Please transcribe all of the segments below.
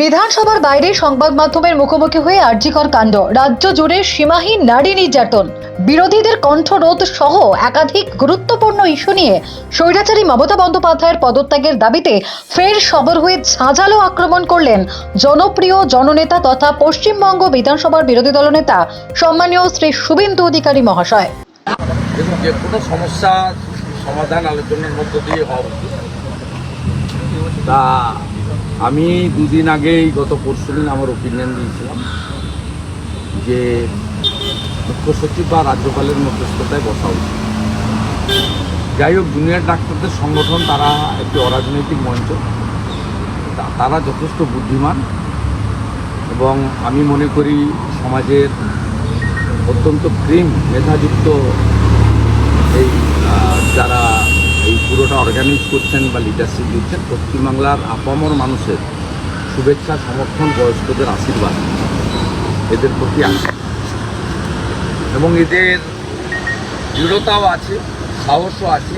বিধানসভার বাইরে সংবাদ মাধ্যমের মুখোমুখি হয়ে আর্জিকর কাণ্ড। রাজ্য জুড়ে সীমাহীন নারী নির্যাতন। বিরোধীদের কণ্ঠরোধ সহ একাধিক গুরুত্বপূর্ণ ইস্যু নিয়ে স্বৈরাচারী মমতা বন্দ্যোপাধ্যায়ের পদত্যাগের দাবিতে ফের সবর হয়ে ঝাঁঝালো আক্রমণ করলেন জনপ্রিয় জননেতা তথা পশ্চিমবঙ্গ বিধানসভার বিরোধী দলনেতা সম্মানীয় শ্রী শুভেন্দু অধিকারী মহাশয়। যে কোনো সমস্যা সমাধান আলোচনার মধ্য দিয়ে হওয়া তা আমি দুদিন আগেই গত পরশু দিন আমার ওপিনিয়ন দিয়েছিলাম যে মুখ্য সচিব বা রাজ্যপালের মধ্যস্থতায় বসা উচিত। যাই হোক জুনিয়র ডাক্তারদের সংগঠন তারা একটি অরাজনৈতিক মঞ্চ। তারা যথেষ্ট বুদ্ধিমান এবং আমি মনে করি সমাজের অত্যন্ত ক্রিম মেধাযুক্ত এই যারা পুরোটা অর্গানাইজ করছেন বা লিডারশিপ দিচ্ছেন পশ্চিমবাংলার আপামর মানুষের শুভেচ্ছা, সমর্থন, বয়স্কদের আশীর্বাদ। এদের প্রতি আছে এবং এদের দৃঢ়তাও আছে, সাহসও আছে।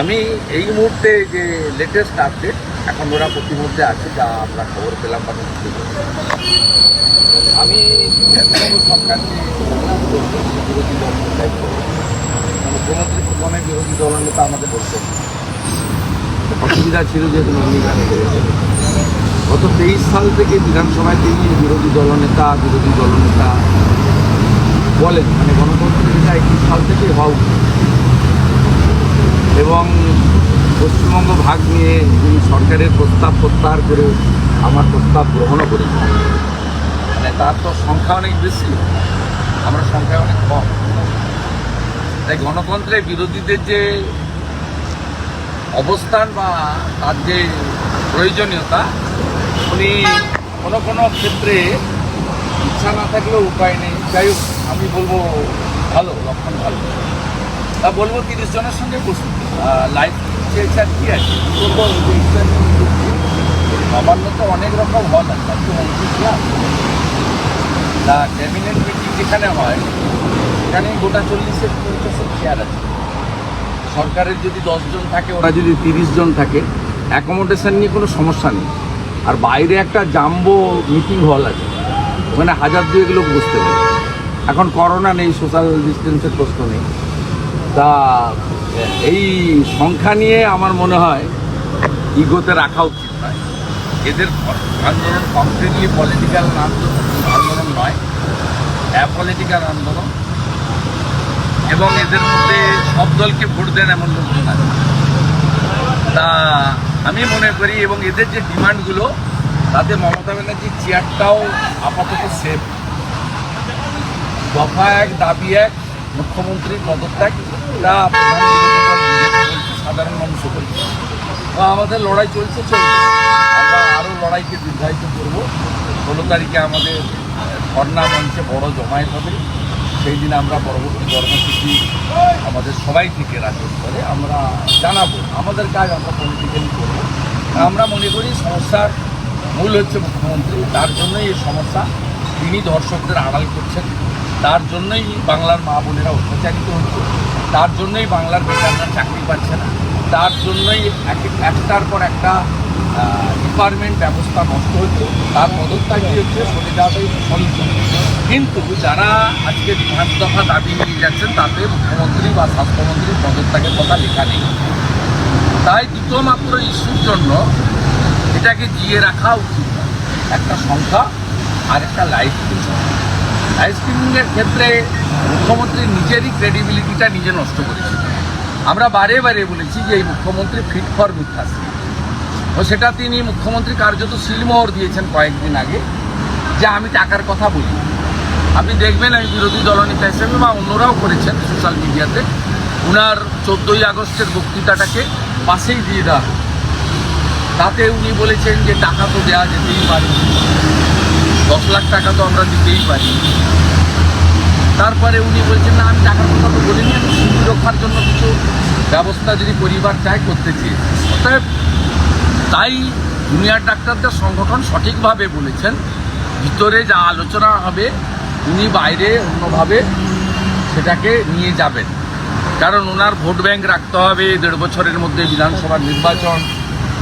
আমি এই মুহূর্তে যে লেটেস্ট আপডেট এখন ওরা প্রতিমধ্যে আছে, যা আমরা খবর পেলাম বা আমি সরকারকে। মুখ্যমন্ত্রী বিরোধী দল নেতা আমাদের বলছেন অসুবিধা ছিল যেহেতু নন্দীগ্রামে করেছে গত তেইশ সাল থেকে বিধানসভায় তিনি বিরোধী দলনেতা বিরোধী দলনেতা বলেন মানে গণতন্ত্র যেটা একুশ সাল থেকেই হওয়া এবং পশ্চিমবঙ্গ ভাগ নিয়ে তিনি সরকারের প্রস্তাব প্রত্যাহার করে আমার প্রস্তাব গ্রহণও করেছেন। মানে তার তো সংখ্যা অনেক বেশি। আমরা সংখ্যা অনেক কম। তাই গণতন্ত্রে বিরোধীদের যে অবস্থান বা তার যে প্রয়োজনীয়তা উনি কোনো কোনো ক্ষেত্রে ইচ্ছা না থাকলেও উপায় নেই। যাই হোক আমি বলব ভালো লক্ষণ ভালো। তা বলব তিরিশ জনের সঙ্গে বসুন। লাইফ চেয়েছে আর কি আছে কি? করব ওই যে ইসলামী যুক্তি, নবান্ন তো অনেক রকম হল আছে তা ক্যাবিনেট মিটিং যেখানে হয় সেখানে গোটা চল্লিশের পঞ্চাশের চেয়ার আছে। সরকারের যদি দশজন থাকে, ওরা যদি তিরিশ জন থাকে অ্যাকোমোডেশন নিয়ে কোনো সমস্যা নেই। আর বাইরে একটা জাম্বো মিটিং হল আছে, ওখানে হাজার দুয়েক লোক বসতে পারে। এখন করোনা নেই সোশ্যাল ডিস্টেন্সের প্রশ্ন নেই। তা, এই সংখ্যা নিয়ে আমার মনে হয় ইগোতে রাখা উচিত নয়। এদের আন্দোলন কমপ্লিটলি পলিটিক্যাল আন্দোলন আন্দোলন নয় অ্যাপলিটিক্যাল আন্দোলন। এবং এদের মধ্যে সব দলকে ভোট দেন এমন লোকজন আছে। তা আমি মনে করি এবং এদের যে ডিমান্ডগুলো, তাতে মমতা ব্যানার্জির চেয়ারটাও আপাতত সেফ দফা এক, দাবি এক, মুখ্যমন্ত্রীর পদত্যাগ, তা সাধারণ মানুষও বলছে বা আমাদের লড়াই চলছে চলছে আমরা আরও লড়াইকে দীর্ঘায়িত করব। ষোলো তারিখে আমাদের ধর্ণা মঞ্চে বড় জমায়েত হবে। সেই দিন আমরা পরবর্তী কর্মসূচি আমাদের সবাই থেকে রাজ্য স্তরে আমরা জানাব। আমাদের কাজ আমরা পলিটিক্যালি করব। আমরা মনে করি সমস্যার মূল হচ্ছে মুখ্যমন্ত্রী। তার জন্যই এই সমস্যা তিনি দর্শকদের আড়াল করছেন। তার জন্যই বাংলার মা বোনেরা অত্যাচারিত হচ্ছে। তার জন্যই বাংলার বেকাররা চাকরি পাচ্ছে না। তার জন্যই এক- একটার পর একটা ডিপার্টমেন্ট ব্যবস্থা নষ্ট হচ্ছে তার পদত্যাগই হচ্ছে সরে সলিউশন কিন্তু যারা আজকে পাঁচ দফা দাবি নিয়ে যাচ্ছেন, তাতে মুখ্যমন্ত্রী বা স্বাস্থ্যমন্ত্রীর পদত্যাগের কথা লেখা নেই। তাই দুটো মাত্র ইস্যুর জন্য এটাকে জিয়ে রাখা উচিত। একটা সংখ্যা আর একটা লাইফ লাইফ স্ট্রিমিংয়ের ক্ষেত্রে মুখ্যমন্ত্রী নিজেরই ক্রেডিবিলিটিটা নিজে নষ্ট করেছে। আমরা বারে বারে বলেছি যে এই মুখ্যমন্ত্রী ফিট ফর মিথ্যাশ্রী সেটা তিনি মুখ্যমন্ত্রী কার্যত সিলমোহর দিয়েছেন কয়েকদিন আগে। যে আমি টাকার কথা বলি। আপনি দেখবেন আমি বিরোধী দলনেতা হিসেবে বা অন্যরাও করেছেন সোশ্যাল মিডিয়াতে উনার চোদ্দোই আগস্টের বক্তৃতাটাকে পাশেই দিয়ে দেওয়া। তাতে উনি বলেছেন যে টাকা তো দেওয়া যেতেই পারে। দশ লাখ টাকা তো আমরা দিতেই পারি। তারপরে উনি বলছেন, না, আমি টাকার কথা তো বলিনি। আমি রক্ষার জন্য কিছু ব্যবস্থা যদি পরিবার চায় করতে চেয়েছি অতএব তাই জুনিয়র ডাক্তারদের সংগঠন সঠিকভাবে বলেছেন, ভিতরে যা আলোচনা হবে, উনি বাইরে অন্যভাবে সেটাকে নিয়ে যাবেন। কারণ ওনার ভোট ব্যাংক রাখতে হবে, দেড় বছরের মধ্যে বিধানসভা নির্বাচন।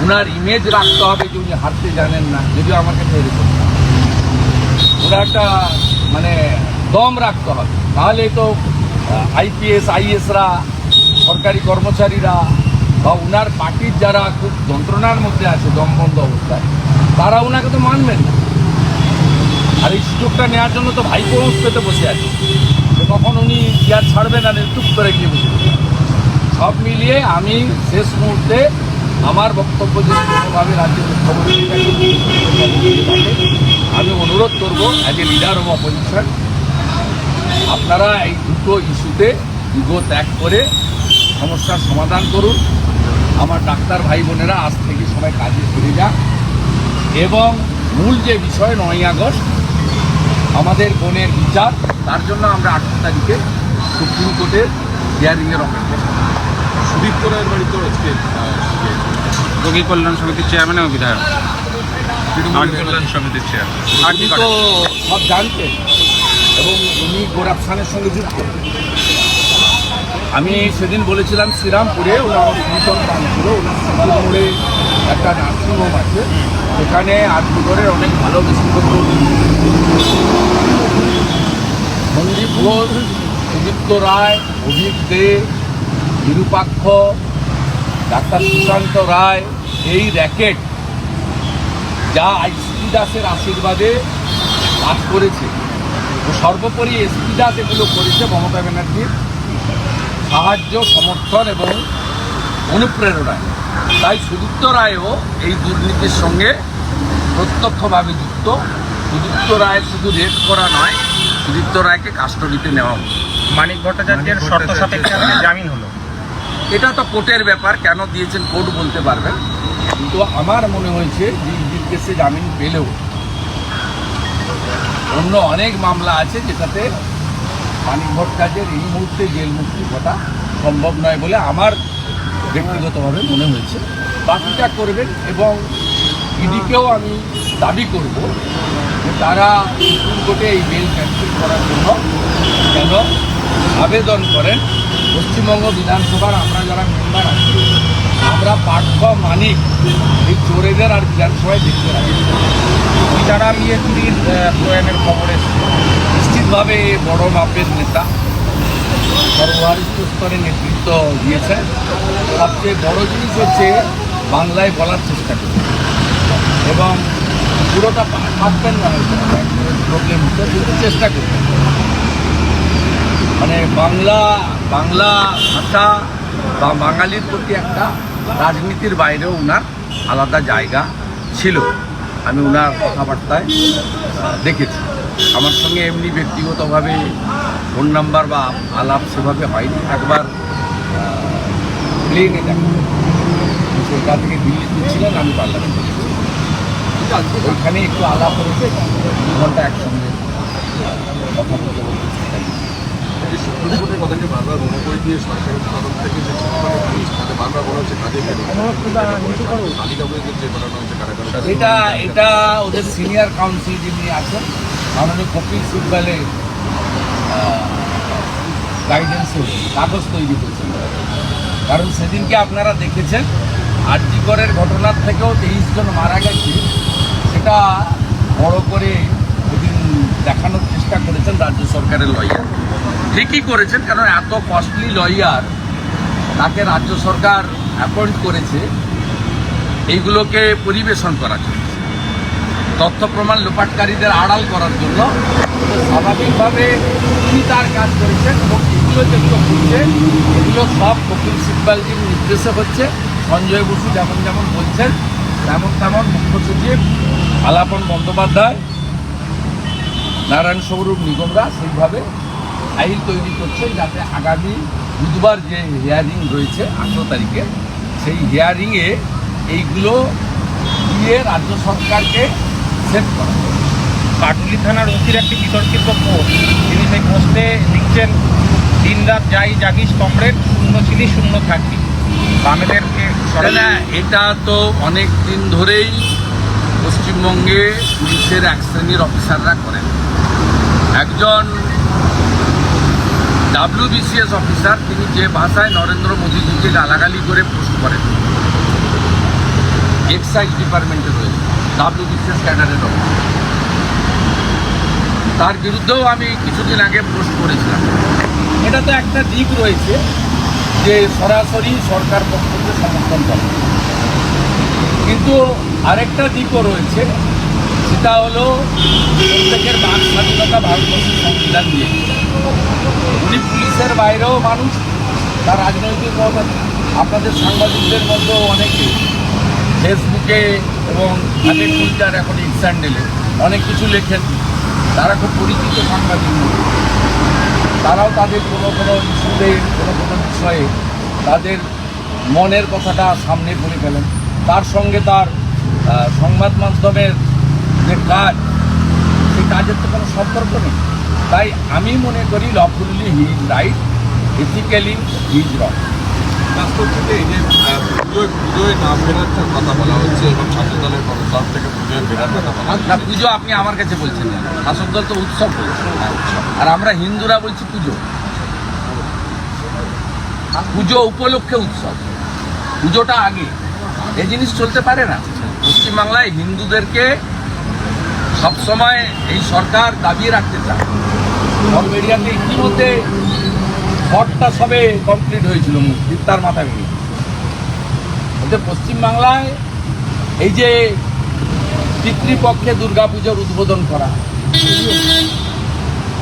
ওনার ইমেজ রাখতে হবে যে উনি হারতে জানেন না, যদিও আমাকে তৈরি করতে হবে। ওনার একটা মানে দম রাখতে হবে। তাহলে তো আইপিএস আইএসরা সরকারি কর্মচারীরা বা ওনার পার্টির যারা খুব যন্ত্রণার মধ্যে আছে, দমবন্ধ অবস্থায়, তারা ওনাকে তো মানবেন না। আর এই সুযোগটা নেওয়ার জন্য তো ভাইপো পেতে বসে আছে। যে কখন উনি চেয়ার ছাড়বেন আর টুক করে গিয়ে বসে সব মিলিয়ে আমি শেষ মুহূর্তে আমার বক্তব্য যে কোনোভাবে রাজ্যের আমি অনুরোধ করব as a leader of opposition আপনারা এই দুটো ইস্যুতে ইগো ত্যাগ করে সমস্যার সমাধান করুন। আমার ডাক্তার ভাই বোনেরা আজ থেকে সবাই কাজে ফিরে যাক। এবং মূল যে বিষয় নয় আগস্ট আমাদের বোনের বিচার তার জন্য আমরা আঠারো তারিখে সুপ্রিম কোর্টের হিয়ারিংয়ের অপেক্ষা করছি। সুদীপ্ত রায়ের বাড়িতে আজকে রোগী কল্যাণ সমিতির চেয়ারম্যান এবং বিধায়ক। কল্যাণ সমিতির চেয়ার আপনি তো সব জানতেন এবং উনি গোরাপসানের সঙ্গে যুক্ত। আমি সেদিন বলেছিলাম শ্রীরামপুরে ওনার আমার সন্তান ছিল শ্রীরামপুরে একটা নার্সিংহোম আছে। সেখানে আজমগড়ের অনেক ভালো বিশেষজ্ঞ সন্দীপ ঘোষ সুদীপ্ত রায় অভিক দে, বিরূপাক্ষ, ডাক্তার সুশান্ত রায়, এই র্যাকেট যা এসপি দাসের আশীর্বাদে কাজ করেছে। সর্বোপরি এসপি দাস এগুলো করেছে মমতা ব্যানার্জির। সাহায্য সমর্থন এবং অনুপ্রেরণায় তাই সুদীপ্ত রায়ও এই দুর্নীতির সঙ্গে প্রত্যক্ষভাবে যুক্ত। সুদীপ্ত রায় শুধু রেড করা নয় সুদীপ্ত রায়কে কাস্টডিতে নেওয়া হচ্ছে মানিক ভট্টাচার্যের শর্ত সাপেক্ষে জামিন হলো। এটা তো কোর্টের ব্যাপার কেন দিয়েছেন কোর্ট বলতে পারবেন? কিন্তু আমার মনে হয়েছে যে ইডির কেসে জামিন পেলেও অন্য অনেক মামলা আছে যেটাতে মানিক ভট্টাচার্যের এই মুহূর্তে জেল মুক্তি ঘটা সম্ভব নয় বলে আমার ব্যক্তিগতভাবে মনে হয়েছে। বাকিটা করবেন এবং ইডিকেও আমি দাবি করব যে তারা সুপ্রিম কোর্টে এই বেল ক্যান্সেল করার জন্য যেন আবেদন করেন? পশ্চিমবঙ্গ বিধানসভার আমরা যারা মেম্বার আছি, আমরা পার্থ মানিক, এই চোরেদের আর বিধানসভায় দেখতে রাখি। সীতারাম ইয়েচুরির প্রয়াণের খবর এসেছে। নিশ্চিতভাবে এ বড় মাপের নেতা সর্বভারিত স্তরে নেতৃত্ব দিয়েছেন সবচেয়ে বড় জিনিস হচ্ছে বাংলায় বলার চেষ্টা করছে এবং পুরোটা পারতেন না প্রবলেম হতো কিন্তু চেষ্টা করতেন মানে বাংলা বাংলা ভাষা বা বাঙালির প্রতি একটা রাজনীতির বাইরেও ওনার আলাদা জায়গা ছিল। আমি ওনার কথাবার্তায় দেখেছি। আমার সঙ্গে এমনি ব্যক্তিগতভাবে ফোন নাম্বার বা আলাপ সেভাবে হয়নি একবার প্লেনে দেখা কলকাতা থেকে দিল্লি ছিলেন আমি পার্লামেন্টে। ওইখানে একটু আলাপ হয়েছে দু ঘণ্টা একসঙ্গে কথা বলতে বলতে চেষ্টা করেছি। এই সুপ্রিম কোর্টের কথাকে বারবার মনে করে দিয়ে সরকারের তরফ থেকে যে তাতে বারবার বলা হচ্ছে কাজে ফেলে তালিকা বই যে হচ্ছে এটা এটা ওদের সিনিয়র কাউন্সিল যিনি আছেন মাননীয় কপিল সিব্বালের গাইডেন্সে কাগজ তৈরি করেছেন। কারণ সেদিনকে আপনারা দেখেছেন, আরজিকরের ঘটনার থেকেও তেইশ জন মারা গেছে। সেটা বড় করে ওদিন দেখানোর চেষ্টা করেছেন রাজ্য সরকারের লয়ার ঠিকই করেছেন কারণ এত কস্টলি লয়ার তাকে রাজ্য সরকার অ্যাপয়েন্ট করেছে। এইগুলোকে পরিবেশন করার জন্য। তথ্য প্রমাণ লোপাটকারীদের আড়াল করার জন্য স্বাভাবিকভাবে তিনি তার কাজ করেছেন এবং এগুলো যেগুলো হচ্ছে, এগুলো সব কপিল সিব্বালজির নির্দেশে হচ্ছে। সঞ্জয় বসু যেমন যেমন বলছেন, তেমন তেমন মুখ্য সচিব আলাপন বন্দ্যোপাধ্যায়, নারায়ণ স্বরূপ নিগমরা সেইভাবে আইন তৈরি করছে যাতে আগামী বুধবার যে হিয়ারিং রয়েছে, আঠেরো তারিখে, সেই হিয়ারিংয়ে এইগুলো দিয়ে রাজ্য সরকারকে সেভ করা। কাটুলি থানার ওসির একটি বিতর্কিত পোস্ট তিনি সেই পোস্টে লিখছেন দিন রাত যাই জাগিস কমরেড, শূন্য ছিলি, শূন্য থাকবি। বামেদেরকে এটা তো অনেক দিন ধরেই পশ্চিমবঙ্গে পুলিশের এক শ্রেণির অফিসাররা করেন। একজন ডাব্লিউবিসিএস অফিসার, তিনি যে ভাষায় নরেন্দ্র মোদীজিকে গালাগালি করে পোস্ট করেন। এক্সাইজ ডিপার্টমেন্টে রয়েছে। বিশেষ ক্যাডারের অফিস তার বিরুদ্ধেও আমি কিছুদিন আগে পোস্ট করেছিলাম। এটা তো একটা দিক রয়েছে যে সরাসরি সরকার পক্ষ থেকে সমর্থন করে। কিন্তু আরেকটা দিকও রয়েছে, সেটা হলো প্রত্যেকের বাক স্বাধীনতা ভারতবর্ষের সংবিধান দিয়ে উনি পুলিশের বাইরেও মানুষ, তার রাজনৈতিক আপনাদের সাংবাদিকদের মধ্যেও অনেকে। ফেসবুকে এবং টুইটার এখন ইনস্ট্যান্ডেলে অনেক কিছু লেখেন। তারা খুব পরিচিত সাংবাদিক। তারাও তাদের কোনো কোনো ইস্যুতে, কোনো কোনো বিষয়ে তাদের মনের কথাটা সামনে বলে ফেলেন। তার সঙ্গে তার সংবাদ মাধ্যমের যে কাজ, সেই কাজের তো কোনো সম্পর্ক নেই। তাই আমি মনে করি lawfully he is right, ethically he is পুজো আপনি আমার কাছে বলছেন তো উৎসব আর আমরা হিন্দুরা বলছি পুজো। পুজো উপলক্ষে উৎসব। পুজোটা আগে। এই জিনিস চলতে পারে না। পশ্চিমবাংলায় হিন্দুদেরকে সবসময় এই সরকার দাবিয়ে রাখতে চায়। ইতিমধ্যে ঘরটা সবে কমপ্লিট হয়েছিল মূর্তির তার মাথা ভেঙে বলতে পশ্চিমবাংলায় এই যে পিতৃপক্ষে দুর্গাপুজোর উদ্বোধন করা,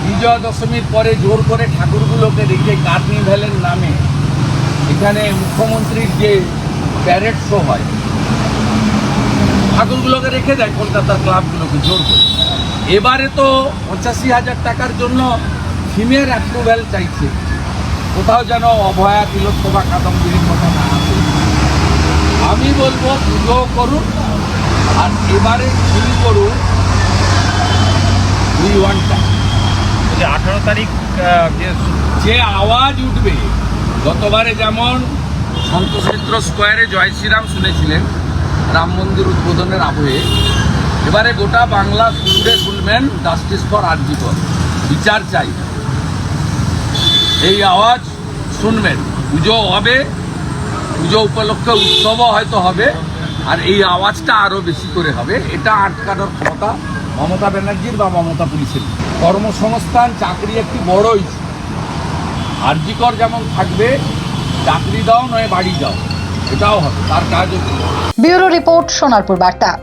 বিজয়া দশমীর পরে জোর করে ঠাকুরগুলোকে রেখে কার্নিভ্যালের নামে এখানে মুখ্যমন্ত্রীর যে প্যারেড শো হয়, ঠাকুরগুলোকে রেখে দেয় কলকাতার ক্লাবগুলোকে জোর করে। এবারে তো পঁচাশি হাজার টাকার জন্য থিমের অ্যাপ্রুভ্যাল চাইছে। কোথাও যেন অভয়া তিলোত্তমা কাদম্বিনীর মতো না আসে। আমি বলব পুজো করুন আর এবারে শুরু করুন। দুই ওয়ান্ট যে আঠারো তারিখ যে যে আওয়াজ উঠবে গতবারে যেমন সন্তোষমিত্র স্কোয়ারে জয় শ্রীরাম শুনেছিলেন রাম মন্দির উদ্বোধনের আবহে এবারে গোটা বাংলা জুড়ে শুনবেন জাস্টিস ফর আরজিকর বিচার চাই। এই আওয়াজ শুনবেন। পুজো হবে, পুজো উপলক্ষে উৎসবও হয়তো হবে, আর এই আওয়াজটা আরও বেশি করে হবে। এটা আটকানোর ক্ষমতা মমতা ব্যানার্জির বা মমতা পুলিশের। কর্মসংস্থান, চাকরি একটি বড় ইস্যু আর্জিকর যেমন থাকবে, চাকরি দাও, নয় বাড়ি যাও। এটাও হবে, তার করবে। ব্যুরো রিপোর্ট, সোনারপুর বার্তা।